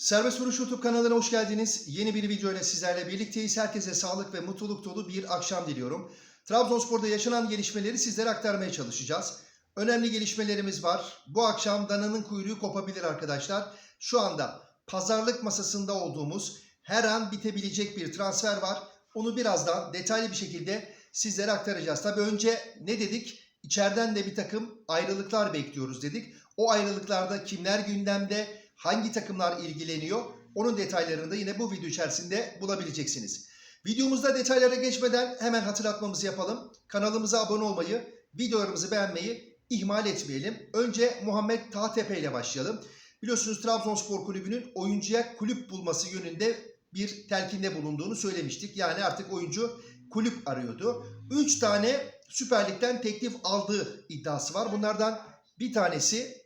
Serbest Vuruş YouTube kanalına hoş geldiniz. Yeni bir video ile sizlerle birlikteyiz. Herkese sağlık ve mutluluk dolu bir akşam diliyorum. Trabzonspor'da yaşanan gelişmeleri sizlere aktarmaya çalışacağız. Önemli gelişmelerimiz var. Bu akşam dananın kuyruğu kopabilir arkadaşlar. Şu anda pazarlık masasında olduğumuz her an bitebilecek bir transfer var. Onu birazdan detaylı bir şekilde sizlere aktaracağız. Tabii önce ne dedik? İçeriden de bir takım ayrılıklar bekliyoruz dedik. O ayrılıklarda kimler gündemde, hangi takımlar ilgileniyor? Onun detaylarını da yine bu video içerisinde bulabileceksiniz. Videomuzda detaylara geçmeden hemen hatırlatmamızı yapalım. Kanalımıza abone olmayı, videolarımızı beğenmeyi ihmal etmeyelim. Önce Muhammed Tahtepe ile başlayalım. Biliyorsunuz Trabzonspor Kulübü'nün oyuncuya kulüp bulması yönünde bir telkinde bulunduğunu söylemiştik. Yani artık oyuncu kulüp arıyordu. 3 tane Süper Lig'den teklif aldığı iddiası var. Bunlardan bir tanesi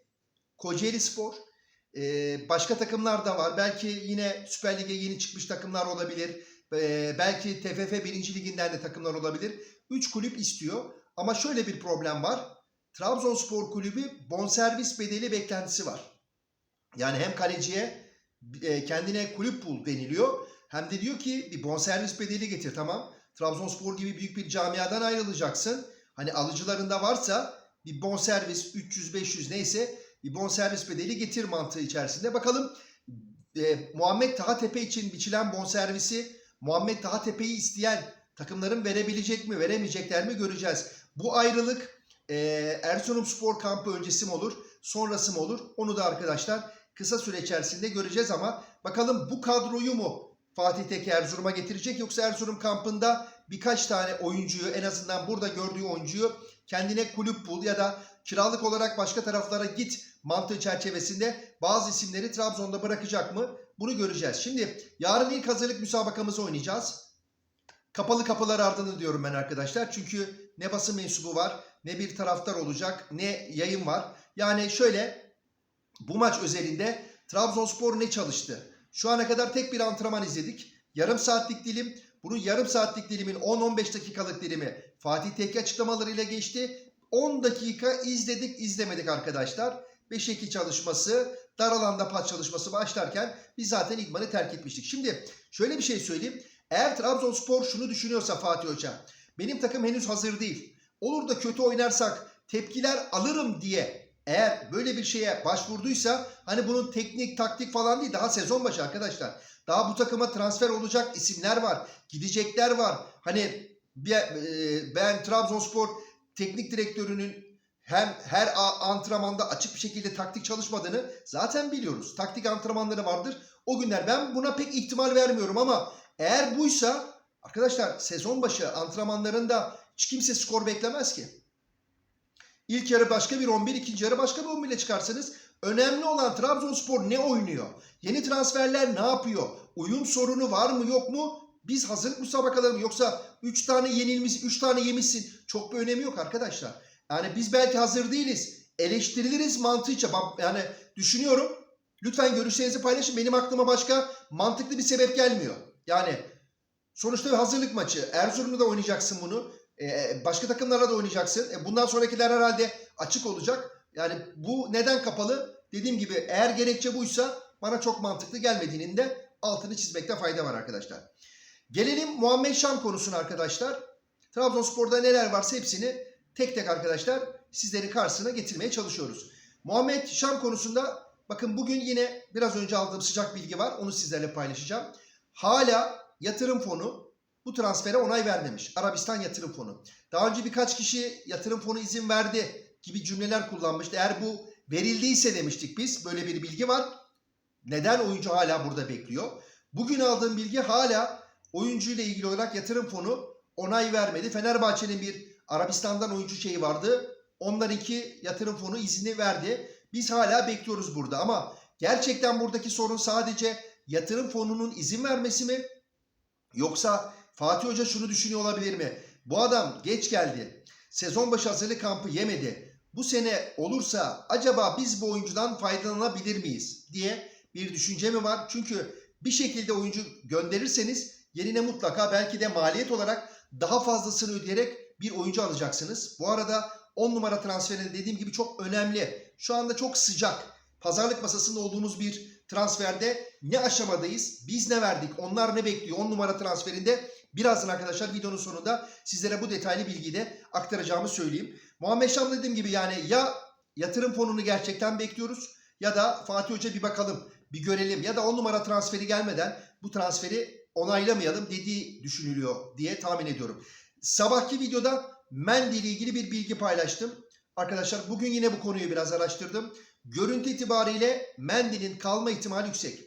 Kocaeli Spor. Ee, başka takımlar da var. Belki yine Süper Lig'e yeni çıkmış takımlar olabilir. Ee, belki TFF 1. Liginden de takımlar olabilir. 3 kulüp istiyor. Ama şöyle bir problem var. Trabzonspor Kulübü bonservis bedeli beklentisi var. Yani hem kaleciye e, kendine kulüp bul deniliyor. Hem de diyor ki bir bonservis bedeli getir tamam. Trabzonspor gibi büyük bir camiadan ayrılacaksın. Hani alıcılarında varsa bir bonservis 300-500 neyse bir bonservis bedeli getir mantığı içerisinde. Bakalım e, Muhammed Tahatepe için biçilen bonservisi Muhammed Tahatepe'yi isteyen takımların verebilecek mi veremeyecekler mi göreceğiz. Bu ayrılık e, Erzurumspor kampı öncesi mi olur sonrası mı olur onu da arkadaşlar kısa süre içerisinde göreceğiz ama bakalım bu kadroyu mu Fatih Tekke Erzurum'a getirecek yoksa Erzurum kampında birkaç tane oyuncuyu en azından burada gördüğü oyuncuyu kendine kulüp bul ya da kiralık olarak başka taraflara git mantığı çerçevesinde bazı isimleri Trabzon'da bırakacak mı? Bunu göreceğiz. Şimdi yarın ilk hazırlık müsabakamızı oynayacağız. Kapalı kapılar ardını diyorum ben arkadaşlar. Çünkü ne basın mensubu var, ne bir taraftar olacak, ne yayın var. Yani şöyle bu maç özelinde Trabzonspor ne çalıştı? Şu ana kadar tek bir antrenman izledik. Yarım saatlik dilim. Bunun yarım saatlik dilimin 10-15 dakikalık dilimi Fatih Tekke açıklamalarıyla geçti. 10 dakika izledik izlemedik arkadaşlar. 5-2 çalışması, dar alanda pas çalışması başlarken biz zaten idmanı terk etmiştik. Şimdi şöyle bir şey söyleyeyim. Eğer Trabzonspor şunu düşünüyorsa Fatih Hoca, benim takım henüz hazır değil. Olur da kötü oynarsak tepkiler alırım diye eğer böyle bir şeye başvurduysa hani bunun teknik taktik falan değil daha sezon başı arkadaşlar. Daha bu takıma transfer olacak isimler var. Gidecekler var. Hani ben Trabzonspor teknik direktörünün hem her antrenmanda açık bir şekilde taktik çalışmadığını zaten biliyoruz. Taktik antrenmanları vardır. O günler ben buna pek ihtimal vermiyorum ama eğer buysa arkadaşlar sezon başı antrenmanlarında hiç kimse skor beklemez ki. İlk yarı başka bir 11, ikinci yarı başka bir 11 ile çıkarsanız önemli olan Trabzonspor ne oynuyor? Yeni transferler ne yapıyor? Uyum sorunu var mı yok mu? Biz hazırlık müsabakaları mı yoksa 3 tane yenilmiş, 3 tane yemişsin. Çok bir önemi yok arkadaşlar. Yani biz belki hazır değiliz. Eleştiriliriz mantığıyla. Yani düşünüyorum. Lütfen görüşlerinizi paylaşın. Benim aklıma başka mantıklı bir sebep gelmiyor. Yani sonuçta bir hazırlık maçı. Erzurum'da da oynayacaksın bunu. Ee, başka takımlarla da oynayacaksın. E, bundan sonrakiler herhalde açık olacak. Yani bu neden kapalı? Dediğim gibi eğer gerekçe buysa bana çok mantıklı gelmediğinin de altını çizmekte fayda var arkadaşlar. Gelelim Muhammed Şam konusuna arkadaşlar. Trabzonspor'da neler varsa hepsini tek tek arkadaşlar sizlerin karşısına getirmeye çalışıyoruz. Muhammed Şam konusunda bakın bugün yine biraz önce aldığım sıcak bilgi var. Onu sizlerle paylaşacağım. Hala yatırım fonu bu transfere onay vermemiş. Arabistan yatırım fonu. Daha önce birkaç kişi yatırım fonu izin verdi gibi cümleler kullanmıştı. Eğer bu verildiyse demiştik biz. Böyle bir bilgi var. Neden oyuncu hala burada bekliyor? Bugün aldığım bilgi hala oyuncuyla ilgili olarak yatırım fonu onay vermedi. Fenerbahçe'nin bir Arabistan'dan oyuncu şeyi vardı. Onlarınki yatırım fonu izni verdi. Biz hala bekliyoruz burada ama gerçekten buradaki sorun sadece yatırım fonunun izin vermesi mi? Yoksa Fatih Hoca şunu düşünüyor olabilir mi? Bu adam geç geldi. Sezon başı hazırlık kampı yemedi. Bu sene olursa acaba biz bu oyuncudan faydalanabilir miyiz diye bir düşünce mi var? Çünkü bir şekilde oyuncu gönderirseniz yerine mutlaka belki de maliyet olarak daha fazlasını ödeyerek bir oyuncu alacaksınız. Bu arada 10 numara transferinin dediğim gibi çok önemli. Şu anda çok sıcak. pazarlık masasında olduğumuz bir transferde ne aşamadayız? Biz ne verdik? Onlar ne bekliyor? 10 numara transferinde birazdan arkadaşlar videonun sonunda sizlere bu detaylı bilgiyi de aktaracağımı söyleyeyim. Muhammed Şam dediğim gibi yani ya yatırım fonunu gerçekten bekliyoruz ya da Fatih Hoca bir bakalım, bir görelim ya da 10 numara transferi gelmeden bu transferi onaylamayalım dediği düşünülüyor diye tahmin ediyorum. Sabahki videoda Mendy ile ilgili bir bilgi paylaştım. Arkadaşlar bugün yine bu konuyu biraz araştırdım. Görüntü itibariyle Mendy'nin kalma ihtimali yüksek.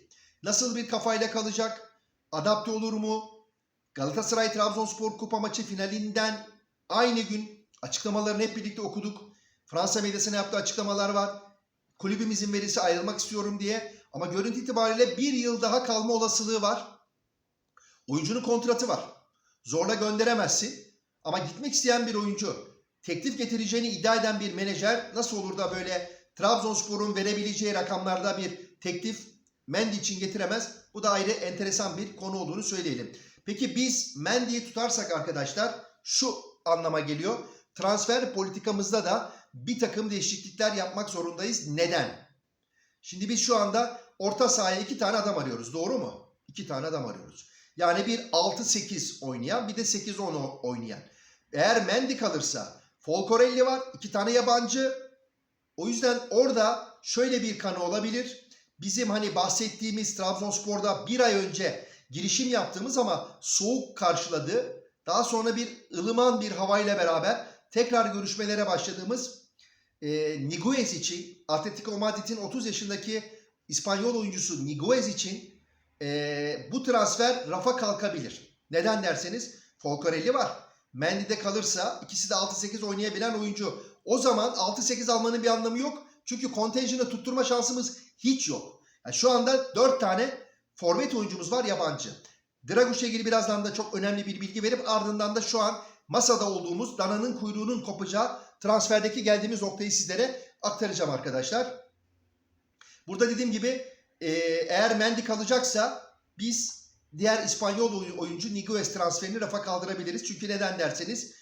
Nasıl bir kafayla kalacak? Adapte olur mu? Galatasaray Trabzonspor kupa maçı finalinden aynı gün açıklamalarını hep birlikte okuduk. Fransa medyasına yaptığı açıklamalar var. Kulübümüzün verisi ayrılmak istiyorum diye. Ama görüntü itibariyle bir yıl daha kalma olasılığı var. Oyuncunun kontratı var. Zorla gönderemezsin. Ama gitmek isteyen bir oyuncu, teklif getireceğini iddia eden bir menajer nasıl olur da böyle Trabzonspor'un verebileceği rakamlarda bir teklif Mendy için getiremez? Bu da ayrı enteresan bir konu olduğunu söyleyelim. Peki biz Mendy'yi tutarsak arkadaşlar şu anlama geliyor. Transfer politikamızda da bir takım değişiklikler yapmak zorundayız. Neden? Şimdi biz şu anda orta sahaya iki tane adam arıyoruz. Doğru mu? İki tane adam arıyoruz. Yani bir 6-8 oynayan bir de 8-10 oynayan. Eğer Mendy kalırsa Folcorelli var. iki tane yabancı. O yüzden orada şöyle bir kanı olabilir. Bizim hani bahsettiğimiz Trabzonspor'da bir ay önce girişim yaptığımız ama soğuk karşıladı. Daha sonra bir ılıman bir havayla beraber tekrar görüşmelere başladığımız e, Niguez için Atletico Madrid'in 30 yaşındaki İspanyol oyuncusu Niguez için e, bu transfer rafa kalkabilir. Neden derseniz Folcarelli var. Mendy'de kalırsa ikisi de 6-8 oynayabilen oyuncu. O zaman 6-8 almanın bir anlamı yok. Çünkü kontenjanı tutturma şansımız hiç yok. Yani şu anda 4 tane forvet oyuncumuz var yabancı. Draguş'la ilgili birazdan da çok önemli bir bilgi verip ardından da şu an masada olduğumuz dananın kuyruğunun kopacağı transferdeki geldiğimiz noktayı sizlere aktaracağım arkadaşlar. Burada dediğim gibi e, eğer Mendy kalacaksa biz diğer İspanyol oyuncu Niguez transferini rafa kaldırabiliriz. Çünkü neden derseniz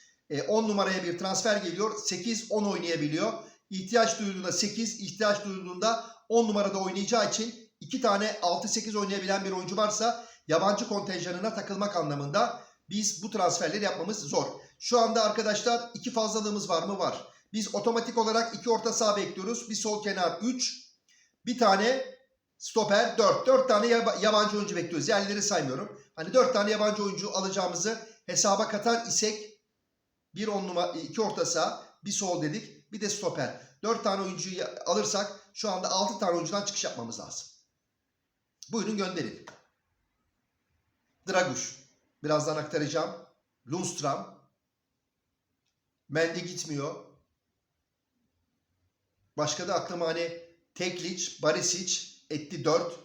10 numaraya bir transfer geliyor. 8-10 oynayabiliyor. İhtiyaç duyulduğunda 8, ihtiyaç duyulduğunda 10 numarada oynayacağı için iki tane 6-8 oynayabilen bir oyuncu varsa yabancı kontenjanına takılmak anlamında biz bu transferleri yapmamız zor. Şu anda arkadaşlar iki fazlalığımız var mı? Var. Biz otomatik olarak iki orta saha bekliyoruz. Bir sol kenar 3, bir tane stoper 4. 4 tane yabancı oyuncu bekliyoruz. Yerleri saymıyorum. Hani 4 tane yabancı oyuncu alacağımızı hesaba katar isek bir on numara, iki orta saha, bir sol dedik, bir de stoper. 4 tane oyuncuyu alırsak şu anda 6 tane oyuncudan çıkış yapmamız lazım. Buyurun gönderin. Draguş. Birazdan aktaracağım. Lundstram. Mendy gitmiyor. Başka da aklıma hani Teklic, Barisic etti 4.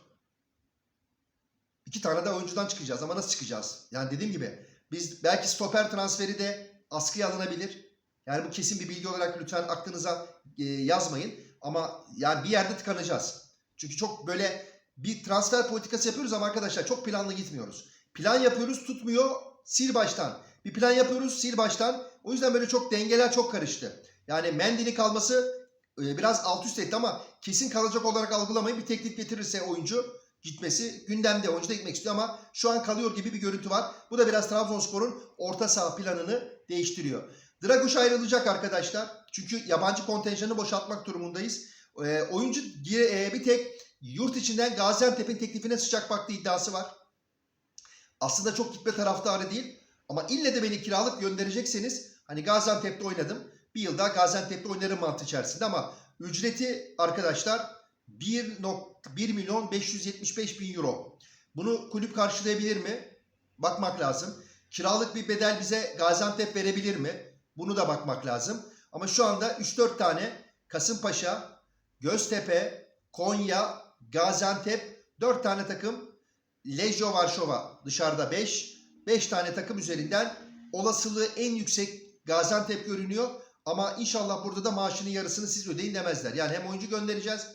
İki tane de oyuncudan çıkacağız ama nasıl çıkacağız? Yani dediğim gibi biz belki stoper transferi de askıya alınabilir. Yani bu kesin bir bilgi olarak lütfen aklınıza e, yazmayın. Ama yani bir yerde tıkanacağız. Çünkü çok böyle bir transfer politikası yapıyoruz ama arkadaşlar çok planlı gitmiyoruz. Plan yapıyoruz tutmuyor sil baştan. Bir plan yapıyoruz sil baştan. O yüzden böyle çok dengeler çok karıştı. Yani Mendy'nin kalması biraz alt üst etti ama kesin kalacak olarak algılamayın. Bir teklif getirirse oyuncu gitmesi gündemde. Oyuncu da gitmek istiyor ama şu an kalıyor gibi bir görüntü var. Bu da biraz Trabzonspor'un orta saha planını değiştiriyor. Draguş ayrılacak arkadaşlar. Çünkü yabancı kontenjanı boşaltmak durumundayız. E, oyuncu e, bir tek yurt içinden Gaziantep'in teklifine sıcak baktığı iddiası var. Aslında çok gitme taraftarı değil. Ama ille de beni kiralık gönderecekseniz hani Gaziantep'te oynadım. Bir yıl daha Gaziantep'te oynarım mantığı içerisinde ama ücreti arkadaşlar 1, 1 milyon 575 bin euro. Bunu kulüp karşılayabilir mi? Bakmak lazım. Kiralık bir bedel bize Gaziantep verebilir mi? Bunu da bakmak lazım. Ama şu anda 3-4 tane Kasımpaşa, Göztepe, Konya, Gaziantep 4 tane takım Lejio Varşova dışarıda 5. 5 tane takım üzerinden olasılığı en yüksek Gaziantep görünüyor. Ama inşallah burada da maaşının yarısını siz ödeyin demezler. Yani hem oyuncu göndereceğiz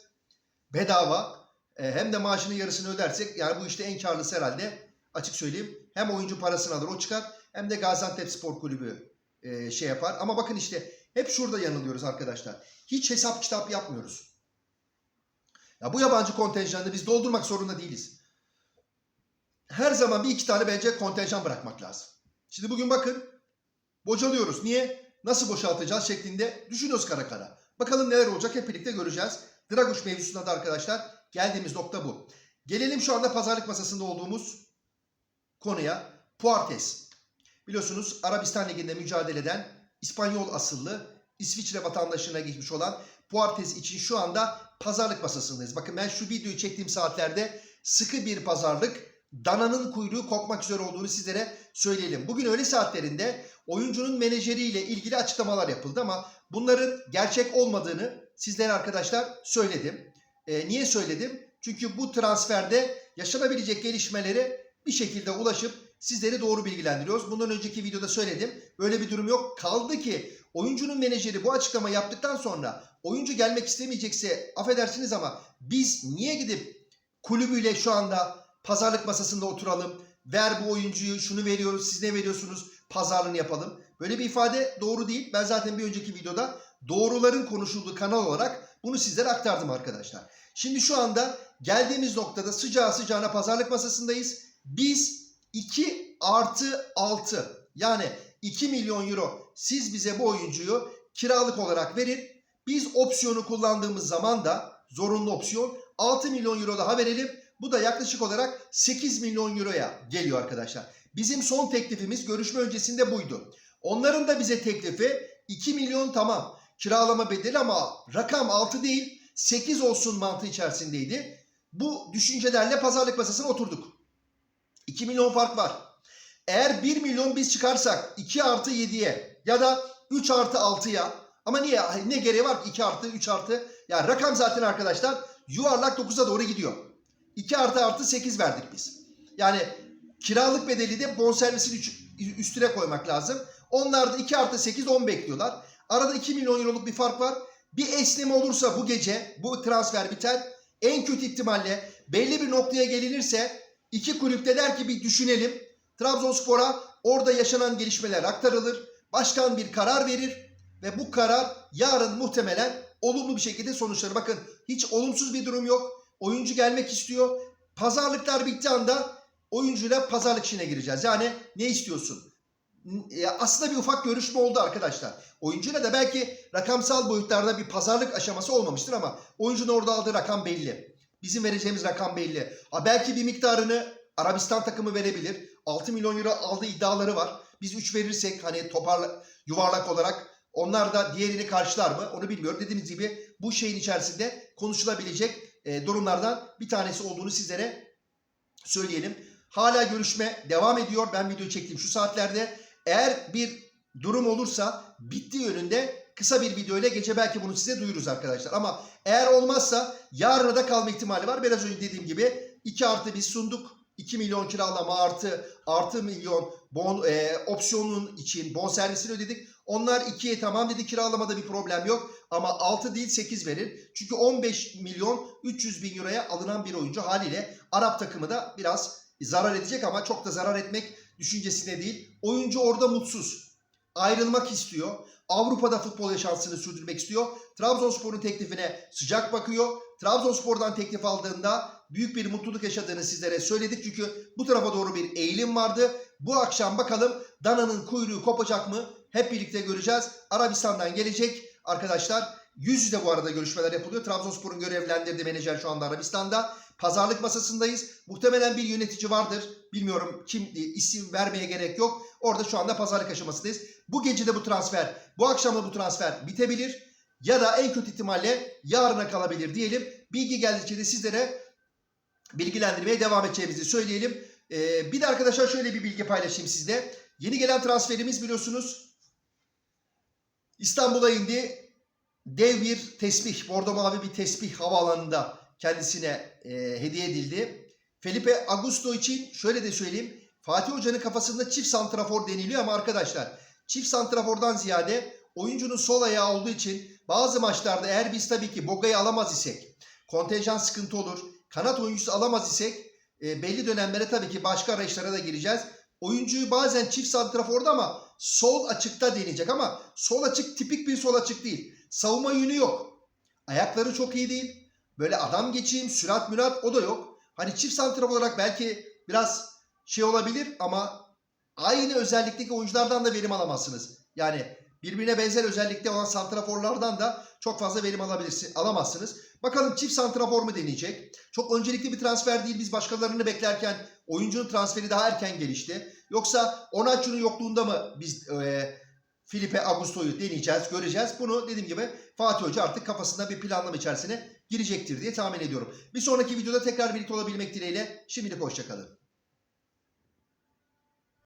bedava e, hem de maaşının yarısını ödersek yani bu işte en karlısı herhalde açık söyleyeyim. Hem oyuncu parasını alır o çıkar hem de Gaziantep Spor Kulübü e, şey yapar. Ama bakın işte hep şurada yanılıyoruz arkadaşlar. Hiç hesap kitap yapmıyoruz. Ya bu yabancı kontenjanını biz doldurmak zorunda değiliz. Her zaman bir iki tane bence kontenjan bırakmak lazım. Şimdi bugün bakın bocalıyoruz. Niye? Nasıl boşaltacağız şeklinde düşünüyoruz kara kara. Bakalım neler olacak hep birlikte göreceğiz. Draguş mevzusunda da arkadaşlar geldiğimiz nokta bu. Gelelim şu anda pazarlık masasında olduğumuz konuya. Puartes. Biliyorsunuz Arabistan Ligi'nde mücadele eden İspanyol asıllı İsviçre vatandaşına geçmiş olan Puartes için şu anda pazarlık masasındayız. Bakın ben şu videoyu çektiğim saatlerde sıkı bir pazarlık dananın kuyruğu kopmak üzere olduğunu sizlere söyleyelim. Bugün öğle saatlerinde oyuncunun menajeriyle ilgili açıklamalar yapıldı ama bunların gerçek olmadığını sizlere arkadaşlar söyledim. Ee, niye söyledim? Çünkü bu transferde yaşanabilecek gelişmeleri bir şekilde ulaşıp sizleri doğru bilgilendiriyoruz. Bundan önceki videoda söyledim. Böyle bir durum yok. Kaldı ki oyuncunun menajeri bu açıklama yaptıktan sonra oyuncu gelmek istemeyecekse affedersiniz ama biz niye gidip kulübüyle şu anda pazarlık masasında oturalım. Ver bu oyuncuyu şunu veriyoruz siz ne veriyorsunuz pazarlığını yapalım. Böyle bir ifade doğru değil. Ben zaten bir önceki videoda doğruların konuşulduğu kanal olarak bunu sizlere aktardım arkadaşlar. Şimdi şu anda geldiğimiz noktada sıcağı sıcağına pazarlık masasındayız. Biz 2 artı 6 yani 2 milyon euro siz bize bu oyuncuyu kiralık olarak verin. Biz opsiyonu kullandığımız zaman da zorunlu opsiyon 6 milyon euro daha verelim. Bu da yaklaşık olarak 8 milyon euroya geliyor arkadaşlar. Bizim son teklifimiz görüşme öncesinde buydu. Onların da bize teklifi 2 milyon tamam kiralama bedeli ama rakam 6 değil 8 olsun mantığı içerisindeydi. Bu düşüncelerle pazarlık masasına oturduk. 2 milyon fark var. Eğer 1 milyon biz çıkarsak 2 artı 7'ye ya da 3 artı 6'ya ama niye ne gereği var ki 2 artı 3 artı yani rakam zaten arkadaşlar yuvarlak 9'a doğru gidiyor. 2 artı artı 8 verdik biz. Yani kiralık bedeli de bonservisin üstüne koymak lazım. Onlar da 2 artı 8 10 bekliyorlar. Arada 2 milyon euroluk bir fark var. Bir esneme olursa bu gece bu transfer biter. En kötü ihtimalle belli bir noktaya gelinirse iki kulüpte der ki bir düşünelim. Trabzonspor'a orada yaşanan gelişmeler aktarılır. Başkan bir karar verir ve bu karar yarın muhtemelen olumlu bir şekilde sonuçlanır. Bakın hiç olumsuz bir durum yok. Oyuncu gelmek istiyor. Pazarlıklar bitti anda oyuncuyla pazarlık işine gireceğiz. Yani ne istiyorsun? Ya aslında bir ufak görüşme oldu arkadaşlar. Oyuncuyla da belki rakamsal boyutlarda bir pazarlık aşaması olmamıştır ama oyuncunun orada aldığı rakam belli. Bizim vereceğimiz rakam belli. Ha belki bir miktarını Arabistan takımı verebilir. 6 milyon euro aldığı iddiaları var. Biz 3 verirsek hani toparla, yuvarlak olarak onlar da diğerini karşılar mı onu bilmiyorum. Dediğimiz gibi bu şeyin içerisinde konuşulabilecek e, durumlardan bir tanesi olduğunu sizlere söyleyelim. Hala görüşme devam ediyor. Ben video çektiğim şu saatlerde. Eğer bir durum olursa bittiği yönünde kısa bir video ile gece belki bunu size duyururuz arkadaşlar. Ama eğer olmazsa yarına da kalma ihtimali var. Biraz önce dediğim gibi 2 artı biz sunduk. 2 milyon kiralama artı artı milyon bon, e, opsiyonun için bon servisini ödedik. Onlar 2'ye tamam dedi kiralamada bir problem yok. Ama 6 değil 8 verir. Çünkü 15 milyon 300 bin euroya alınan bir oyuncu haliyle Arap takımı da biraz zarar edecek ama çok da zarar etmek düşüncesine değil. Oyuncu orada mutsuz. Ayrılmak istiyor. Avrupa'da futbol yaşantısını sürdürmek istiyor. Trabzonspor'un teklifine sıcak bakıyor. Trabzonspor'dan teklif aldığında büyük bir mutluluk yaşadığını sizlere söyledik. Çünkü bu tarafa doğru bir eğilim vardı. Bu akşam bakalım Dana'nın kuyruğu kopacak mı? Hep birlikte göreceğiz. Arabistan'dan gelecek arkadaşlar. Yüz yüze bu arada görüşmeler yapılıyor. Trabzonspor'un görevlendirdiği menajer şu anda Arabistan'da. Pazarlık masasındayız. Muhtemelen bir yönetici vardır. Bilmiyorum kim isim vermeye gerek yok. Orada şu anda pazarlık aşamasındayız. Bu gece de bu transfer, bu akşam da bu transfer bitebilir. Ya da en kötü ihtimalle yarına kalabilir diyelim. Bilgi geldikçe de sizlere bilgilendirmeye devam edeceğimizi söyleyelim. Ee, bir de arkadaşlar şöyle bir bilgi paylaşayım sizle. Yeni gelen transferimiz biliyorsunuz İstanbul'a indi. Dev bir tesbih, bordo mavi bir tesbih havaalanında kendisine e, hediye edildi. Felipe Augusto için şöyle de söyleyeyim. Fatih Hoca'nın kafasında çift santrafor deniliyor ama arkadaşlar çift santrafordan ziyade oyuncunun sol ayağı olduğu için bazı maçlarda eğer biz tabii ki Boga'yı alamaz isek kontenjan sıkıntı olur. Kanat oyuncusu alamaz isek e, belli dönemlere tabii ki başka arayışlara da gireceğiz. Oyuncuyu bazen çift santraforda ama sol açıkta deneyecek ama sol açık tipik bir sol açık değil. Savunma yönü yok. Ayakları çok iyi değil. böyle adam geçeyim, sürat mürat o da yok. Hani çift santraf olarak belki biraz şey olabilir ama aynı özellikteki oyunculardan da verim alamazsınız. Yani birbirine benzer özellikte olan santraforlardan da çok fazla verim alabilirsin, alamazsınız. Bakalım çift santrafor mu deneyecek? Çok öncelikli bir transfer değil. Biz başkalarını beklerken oyuncunun transferi daha erken gelişti. Yoksa Onaçu'nun yokluğunda mı biz e, Felipe Augusto'yu deneyeceğiz, göreceğiz. Bunu dediğim gibi Fatih Hoca artık kafasında bir planlama içerisine girecektir diye tahmin ediyorum. Bir sonraki videoda tekrar birlikte olabilmek dileğiyle. Şimdilik hoşçakalın.